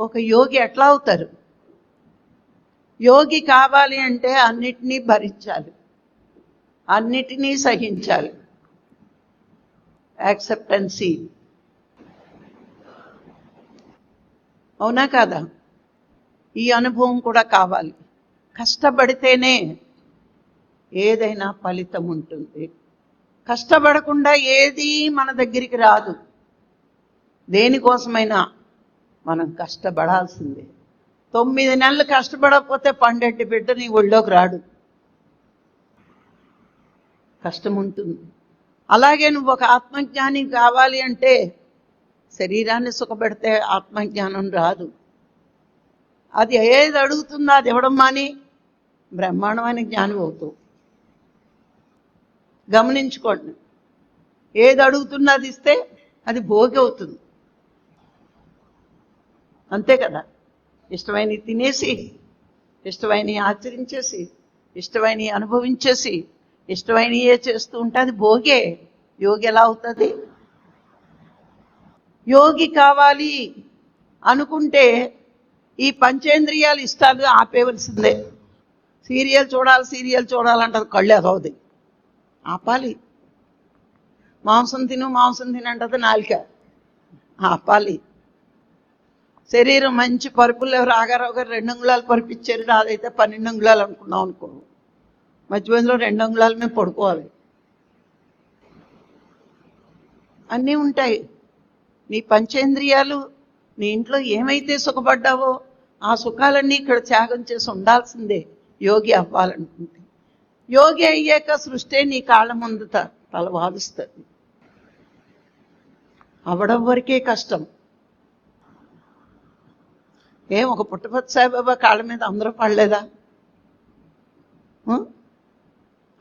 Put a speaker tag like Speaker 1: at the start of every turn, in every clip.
Speaker 1: ఒక యోగి ఎట్లా అవుతారు? యోగి కావాలి అంటే అన్నిటినీ భరించాలి. అన్నిటినీ సహించాలి. యాక్సెప్టెన్సీ. అవునా కాదా? ఈ అనుభవం కూడా కావాలి. కష్టపడితేనే ఏదైనా ఫలితం ఉంటుంది. కష్టపడకుండా ఏది మన దగ్గరికి రాదు. దేనికోసమైనా మనం కష్టపడాల్సిందే. తొమ్మిది నెలలు కష్టపడకపోతే పండెట్టి బిడ్డ నీ ఒళ్ళోకి రాడు. కష్టం ఉంటుంది అలాగే నువ్వు ఒక ఆత్మజ్ఞాని కావాలి అంటే శరీరాన్ని సుఖపెడితే ఆత్మజ్ఞానం రాదు. అది ఏది అడుగుతుందో అది ఇవ్వడం మాని బ్రహ్మాండమైన జ్ఞానం అవుతావు. గమనించుకోండి. ఏది అడుగుతున్నది అది ఇస్తే అది భోగి అవుతుంది. అంతే కదా? ఇష్టమైనవి తినేసి ఇష్టమైనవి ఆచరించేసి ఇష్టమైనవి అనుభవించేసి ఇష్టమైనయే చేస్తూ ఉంటుంది భోగే. యోగి ఎలా అవుతుంది? యోగి కావాలి అనుకుంటే ఈ పంచేంద్రియాలు ఇష్టాలు ఆపేవలసిందే సీరియల్ చూడాలి సీరియల్ చూడాలంటది కళ్ళు ఎదవది ఆపాలి. మాంసం తిను మాంసం తినంటది నాలిక. ఆపాలి. శరీరం మంచి పరుపులు రాగారావు గారు రెండు అంగుళాలు పరుపు ఇచ్చారు అదైతే పన్నెండు అంగుళాలు అనుకున్నాం అనుకో. మధ్య మధ్యలో రెండు అంగుళాల మీద పడుకోవాలి. అన్నీ ఉంటాయి. నీ పంచేంద్రియాలు నీ ఇంట్లో ఏమైతే సుఖపడ్డావో ఆ సుఖాలన్నీ ఇక్కడ త్యాగం చేసి ఉండాల్సిందే. యోగి అవ్వాలనుకుంటే. యోగి అయ్యాక సృష్టి నీ కాళ్ళ ముందు తల వాలుస్తుంది. అవడం వరకే కష్టం. ఏం ఒక పుట్టపతి సాయిబాబా కాళ్ళ మీద అందరూ పడలేదా?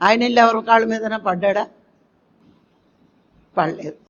Speaker 1: ఆయన వెళ్ళి ఎవరి కాళ్ళ మీదనా పడ్డాడా? పడలేదు.